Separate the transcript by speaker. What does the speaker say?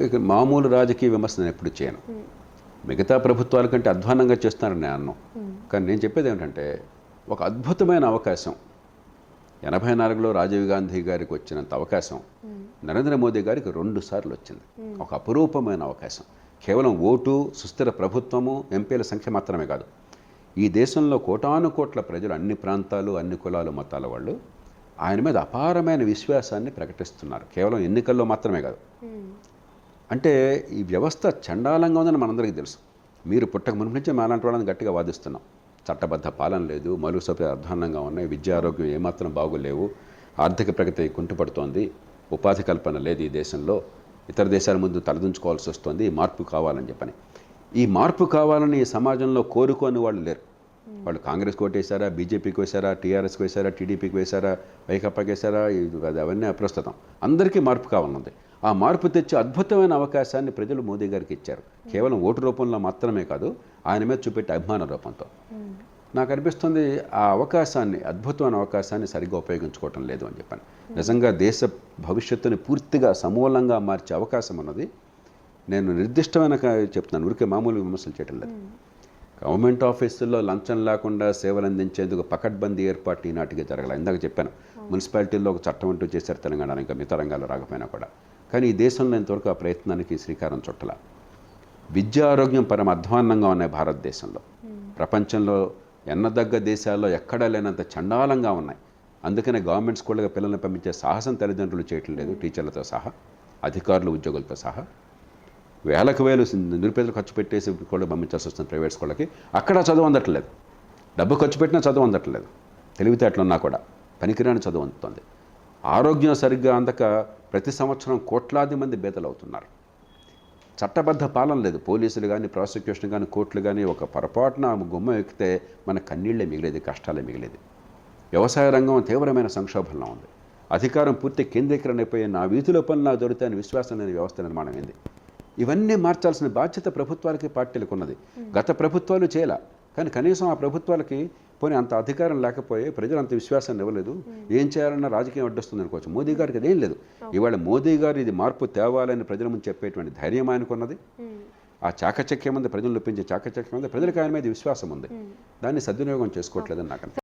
Speaker 1: ఇక మామూలు రాజకీయ విమర్శ నేను ఎప్పుడు చేయను. మిగతా ప్రభుత్వాల కంటే అధ్వానంగా చేస్తున్నారని నేను అన్నాను కానీ నేను చెప్పేది ఏమిటంటే ఒక అద్భుతమైన అవకాశం ఎనభై నాలుగులో రాజీవ్ గాంధీ గారికి వచ్చినంత అవకాశం నరేంద్ర మోదీ గారికి రెండు సార్లు వచ్చింది. ఒక అపురూపమైన అవకాశం. కేవలం ఓటు సుస్థిర ప్రభుత్వము ఎంపీల సంఖ్య మాత్రమే కాదు. ఈ దేశంలో కోటాను కోట్ల ప్రజలు అన్ని ప్రాంతాలు అన్ని కులాలు మతాల వాళ్ళు ఆయన మీద అపారమైన విశ్వాసాన్ని ప్రకటిస్తున్నారు. కేవలం ఎన్నికల్లో మాత్రమే కాదు. అంటే ఈ వ్యవస్థ చండాలంగా ఉందని మనందరికీ తెలుసు. మీరు పుట్టక మునుపు నుంచి మాలాంటి వాళ్ళని గట్టిగా వాదిస్తున్నాం. చట్టబద్ధ పాలన లేదు మరుగు సౌకర్యాలు అధ్వాన్నంగా ఉన్నాయి విద్యారోగ్యం ఏమాత్రం బాగోలేవు ఆర్థిక ప్రగతి కుంటుపడుతోంది ఉపాధి కల్పన లేదు ఈ దేశంలో ఇతర దేశాల ముందు తలదించుకోవాల్సి వస్తుంది ఈ మార్పు కావాలని చెప్పని. ఈ మార్పు కావాలని సమాజంలో కోరుకోని వాళ్ళు లేరు. వాళ్ళు కాంగ్రెస్కి ఓటేశారా బీజేపీకి వేశారా టీఆర్ఎస్కి వేశారా టీడీపీకి వేశారా వైకాపాకి వేశారా అది అవన్నీ అప్రస్తుతం. అందరికీ మార్పు కావాలన్నది ఆ మార్పు తెచ్చే అద్భుతమైన అవకాశాన్ని ప్రజలు మోదీ గారికి ఇచ్చారు. కేవలం ఓటు రూపంలో మాత్రమే కాదు ఆయన మీద చూపెట్టే అభిమాన రూపంతో. నాకు అనిపిస్తుంది ఆ అవకాశాన్ని అద్భుతమైన అవకాశాన్ని సరిగ్గా ఉపయోగించుకోవటం లేదు అని చెప్పాను. నిజంగా దేశ భవిష్యత్తుని పూర్తిగా సమూలంగా మార్చే అవకాశం ఉన్నది నేను నిర్దిష్టమైన చెప్తున్నాను. ఊరికే మామూలు విమర్శలు చేయటం లేదు. గవర్నమెంట్ ఆఫీసుల్లో లంచం లేకుండా సేవలు అందించేందుకు పకడ్బందీ ఏర్పాటు ఈనాటికి జరగాలి. ఇందాక చెప్పాను మున్సిపాలిటీల్లో ఒక చట్టం అంటూ చేశారు తెలంగాణ ఇంకా మిగతా రంగాల్లో రాకపోయినా కూడా. కానీ ఈ దేశంలో ఇంతవరకు ఆ ప్రయత్నానికి శ్రీకారం చుట్టల. విద్య ఆరోగ్యం పరమ అధ్వాన్నంగా ఉన్నాయి భారతదేశంలో. ప్రపంచంలో ఎన్నదగ్గ దేశాల్లో ఎక్కడా లేనంత చండాలంగా ఉన్నాయి. అందుకనే గవర్నమెంట్ స్కూళ్ళకి పిల్లల్ని పంపించే సాహసం తల్లిదండ్రులు చేయటం లేదు టీచర్లతో సహా అధికారులు ఉద్యోగులతో సహా. వేలకు వేలు నిరుపేదలు ఖర్చు పెట్టేసి కూడా పంపించాల్సి వస్తుంది ప్రైవేట్ స్కూళ్ళకి అక్కడ చదువు అందట్లేదు. డబ్బు ఖర్చు పెట్టినా చదువు అందట్లేదు. తెలివితేటలు ఉన్నా కూడా. పనికిరాని చదువు అందుతుంది. ఆరోగ్యం సరిగ్గా అందక ప్రతి సంవత్సరం కోట్లాది మంది బేతలు అవుతున్నారు చట్టబద్ధ పాలన లేదు. పోలీసులు కానీ ప్రాసిక్యూషన్ కానీ కోర్టులు కానీ ఒక పొరపాటున గుమ్మ ఎక్కితే మన కన్నీళ్ళే మిగిలేది కష్టాలే మిగిలేది. వ్యవసాయ రంగం తీవ్రమైన సంక్షోభంలో ఉంది. అధికారం పూర్తి కేంద్రీకరణ అయిపోయి నా వీధిలో పనులు నా దొరుకుతాయని విశ్వాసం లేని వ్యవస్థ నిర్మాణం అయింది ఇవన్నీ మార్చాల్సిన బాధ్యత ప్రభుత్వాలకి పార్టీలకు ఉన్నది గత ప్రభుత్వాలు చేయాల. కానీ కనీసం ఆ ప్రభుత్వాలకి పోనీ అంత అధికారం లేకపోయి ప్రజలు అంత విశ్వాసాన్ని ఇవ్వలేదు. ఏం చేయాలన్న రాజకీయం అడ్డొస్తుంది అనుకోవచ్చు మోదీ గారికి అదేం లేదు. ఇవాళ మోదీ గారు ఇది మార్పు తేవాలని ప్రజల ముందు చెప్పేటువంటి ధైర్యం ఆయనకున్నది. ఆ చాకచక్యం ఉంది ప్రజలు ఒప్పించే చాకచక్యం ఉంది ప్రజలకు ఆయన మీద విశ్వాసం ఉంది. దాన్ని సద్వినియోగం చేసుకోవట్లేదని నాకు.